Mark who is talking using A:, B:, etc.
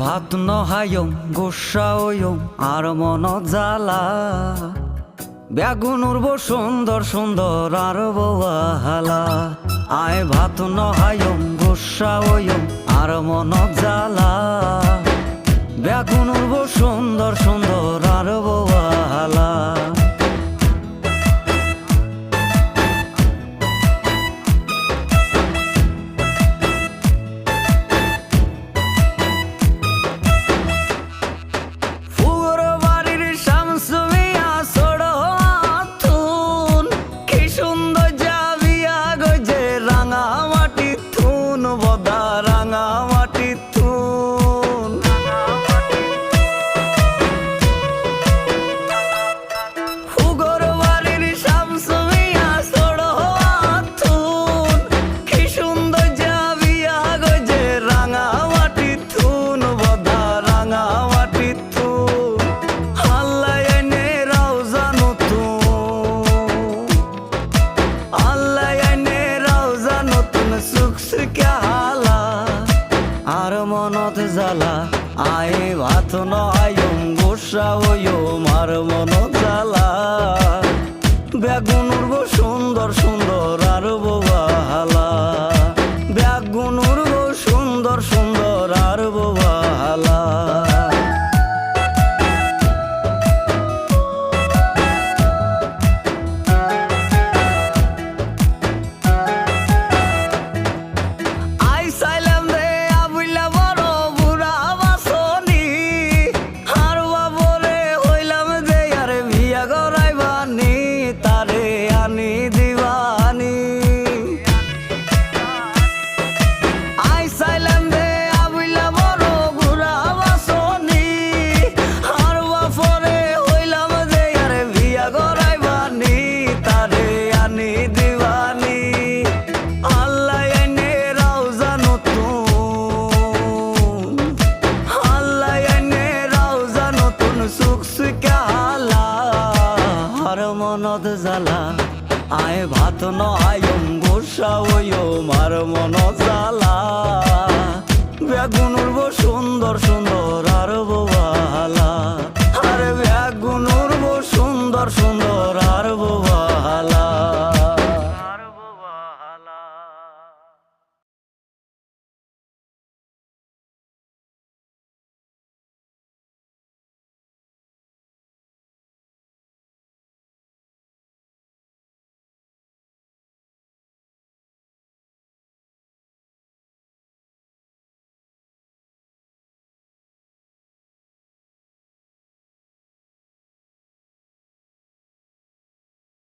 A: ভাত নহায়ম গোসায়ম আর মন জ্বালা। বেগুন উর্ব সুন্দর সুন্দর আর বহালা আয় ভাত নহায়ম গোসায়ম আর মন জ্বালা। বেগুন উর্ব সুন্দর সুন্দর জ্বালা। আয়ে ভাত নয়ম গোসা ওয়ো মার মন জালা বেগুনুর গো সুন্দর সুন্দর আমার মনদ জ্বালা আয় ভাত ন আয়ম গোসা ওই মার মন জালা বেগুন